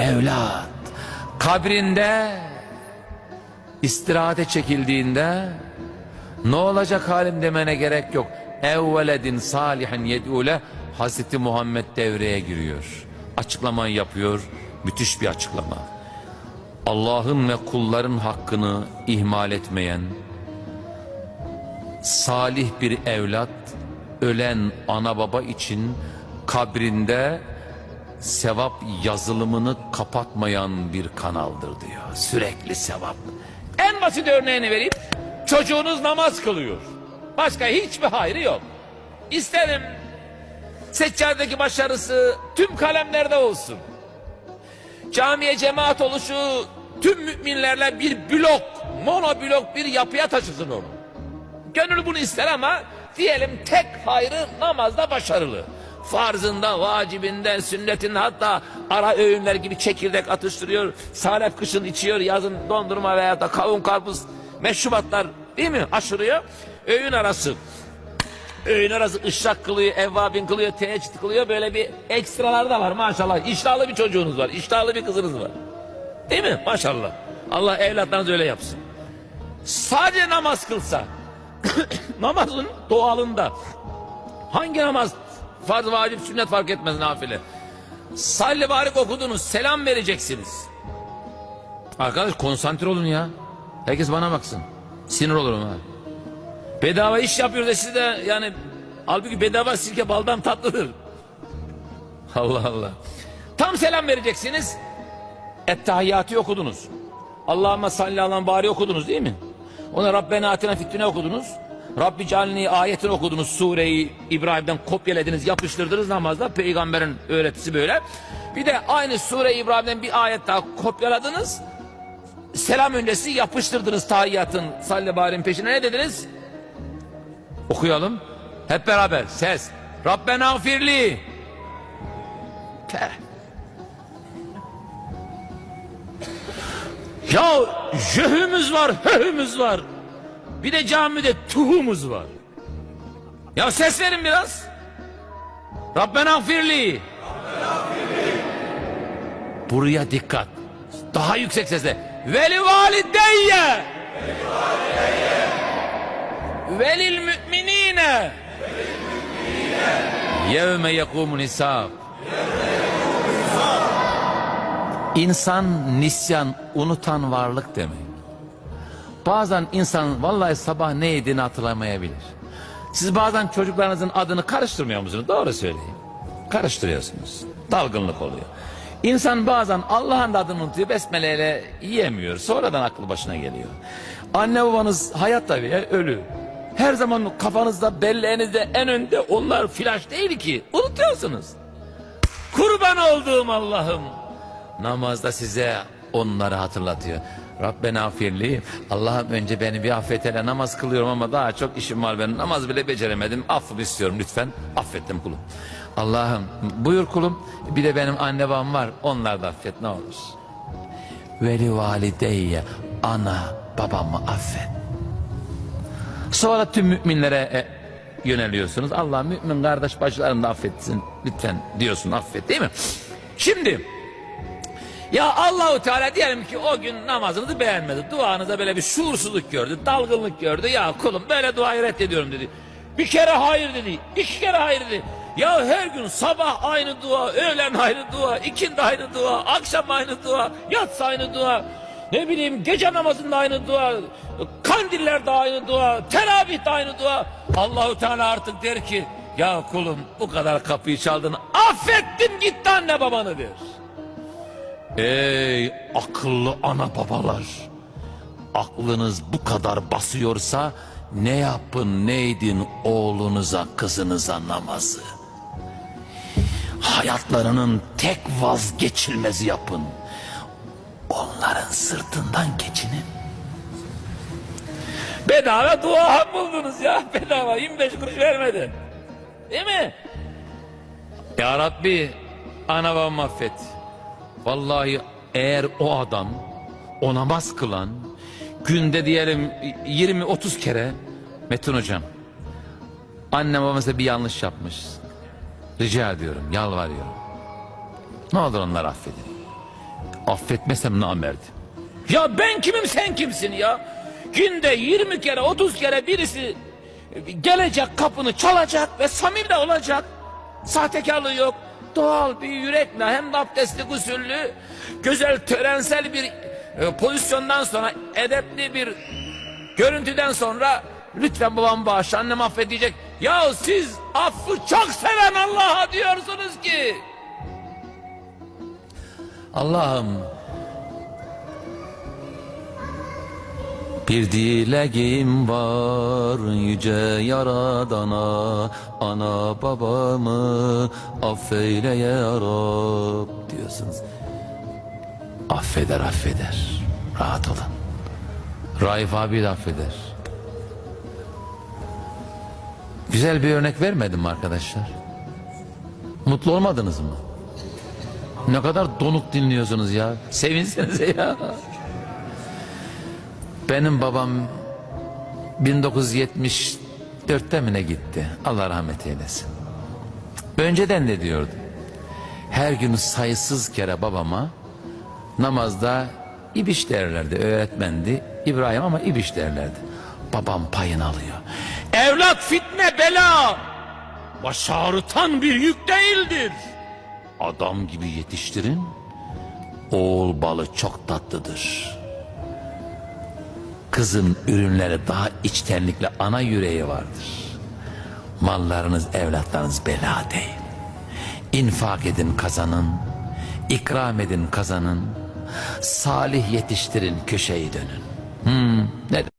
evlat kabrinde istirahate çekildiğinde ne olacak halim demene gerek yok. Evveledin salihin yed'ule Hazreti Muhammed devreye giriyor. Açıklamayı yapıyor. Müthiş bir açıklama. Allah'ın ve kulların hakkını ihmal etmeyen, salih bir evlat, ölen ana baba için kabrinde sevap yazılımını kapatmayan bir kanaldır diyor. Sürekli sevap. En basit örneğini vereyim. Çocuğunuz namaz kılıyor. Başka hiçbir hayrı yok. İsterim seccadedeki başarısı tüm kalemlerde olsun. Camiye cemaat oluşu tüm müminlerle bir blok, mono blok bir yapıya taşısın onu. Gönül bunu ister ama diyelim tek hayrı namazda başarılı. Farzında, vacibinden, sünnetinden hatta ara öğünler gibi çekirdek atıştırıyor. Salep kışın içiyor, yazın dondurma veya da kavun karpuz meşrubatlar değil mi? Aşırıyor. Öğün arası. Öğün arası ışrak kılıyor, evvabin kılıyor, teheccüd kılıyor. Böyle bir ekstralar da var maşallah. İştahlı bir çocuğunuz var, iştahlı bir kızınız var. Değil mi? Maşallah. Allah evlatlarınızı öyle yapsın. Sadece namaz kılsa, namazın doğalında hangi namaz farz vacip sünnet fark etmez nafile. Salli barik okudunuz selam vereceksiniz. Arkadaş konsantre olun ya. Herkes bana baksın. Sinir olurum ha. Bedava iş yapıyoruz da siz de yani halbuki bedava sirke baldan tatlıdır. Allah Allah. Tam selam vereceksiniz. Ettehiyyatı okudunuz. Allahümme salli alan bari okudunuz değil mi? Ona Rabbena atina fitne okudunuz. Rabbi calni ayetini okudunuz. Sureyi İbrahim'den kopyaladınız, yapıştırdınız namazda. Peygamberin öğretisi böyle. Bir de aynı Sure İbrahim'den bir ayet daha kopyaladınız. Selam öncesi yapıştırdınız tahiyyatın salli peşine ne dediniz? Okuyalım. Hep beraber ses. Rabbena firli. Teh. Ya jöhümüz var, höhümüz var. Bir de camide tuhumuz var. Ya ses verin biraz. Rabbena firli. Buraya dikkat. Daha yüksek sesle. Veli valideyye. Velil müminine. Yevme yekumun hisab. İnsan nisyan, unutan varlık demek. Bazen insan vallahi sabah ne yediğini hatırlamayabilir. Siz bazen çocuklarınızın adını karıştırmıyor musunuz? Doğru söyleyin. Karıştırıyorsunuz. Dalgınlık oluyor. İnsan bazen Allah'ın adını unutuyor, besmeleyle yiyemiyor. Sonradan aklı başına geliyor. Anne babanız hayatta veya ölü. Her zaman kafanızda, belleğinizde en önde onlar flash değil ki. Unutuyorsunuz. Kurban olduğum Allah'ım. Namazda size onları hatırlatıyor. Rabbena affirli. Allah'ım önce beni bir affet hele namaz kılıyorum ama daha çok işim var benim. Namaz bile beceremedim. Affımı istiyorum lütfen. Affettim kulum. Allah'ım buyur kulum. Bir de benim anne babam var. Onlar da affet ne olur. Veli valideyye ana babamı affet. Sonra tüm müminlere e, yöneliyorsunuz. Allah mümin kardeş bacılarını da affetsin. Lütfen diyorsun affet değil mi? Şimdi ya Allahu Teala diyelim ki o gün namazınızı beğenmedi. Duanıza böyle bir şuursuzluk gördü, dalgınlık gördü. Ya kulum böyle duayı reddediyorum dedi. Bir kere hayır dedi, iki kere hayır dedi. Ya her gün sabah aynı dua, öğlen aynı dua, ikindi aynı dua, akşam aynı dua, yatsı aynı dua. Ne bileyim gece namazında aynı dua, kandillerde aynı dua, teravihde aynı dua. Allahu Teala artık der ki ya kulum bu kadar kapıyı çaldın affettim gitti anne babanı der. Ey akıllı ana babalar. Aklınız bu kadar basıyorsa ne yapın neydin oğlunuza kızınıza namazı. Hayatlarının tek vazgeçilmezi yapın. Onların sırtından geçinin. Bedava dua buldunuz ya bedava 25 kuruş vermedin. Değil mi? Ya Rabbi ana babamı affet. Vallahi eğer o adam o namaz kılan günde diyelim 20-30 kere Metin hocam annem babamıza bir yanlış yapmış. Rica ediyorum yalvarıyorum. Ne olur onları affedin. Affetmesem namerdim. Ya ben kimim sen kimsin ya? Günde 20 kere 30 kere birisi gelecek kapını çalacak ve samimi olacak. Sahtekarlığı yok. Doğal bir yürekle hem de abdestli gusüllü güzel törensel bir e, pozisyondan sonra edepli bir görüntüden sonra lütfen babam bağışla annem affedecek. Ya siz affı çok seven Allah'a diyorsunuz ki. Allah'ım Bir dileğim var yüce yaradana Ana babamı affeyle ya Rab diyorsunuz. Affeder affeder. Rahat olun. Raif abi de affeder. Güzel bir örnek vermedim mi arkadaşlar? Mutlu olmadınız mı? Ne kadar donuk dinliyorsunuz ya. Sevinsenize ya. Benim babam 1974'te mi ne gitti? Allah rahmet eylesin. Önceden de diyordu. Her gün sayısız kere babama namazda İbiş derlerdi. Öğretmendi. İbrahim ama İbiş derlerdi. Babam payını alıyor. Evlat fitne bela. Baş ağrıtan bir yük değildir. Adam gibi yetiştirin. Oğul balı çok tatlıdır. Kızın ürünleri daha içtenlikle ana yüreği vardır. Mallarınız evlatlarınız bela değil. İnfak edin kazanın. ikram edin kazanın. Salih yetiştirin köşeyi dönün. Hmm, ne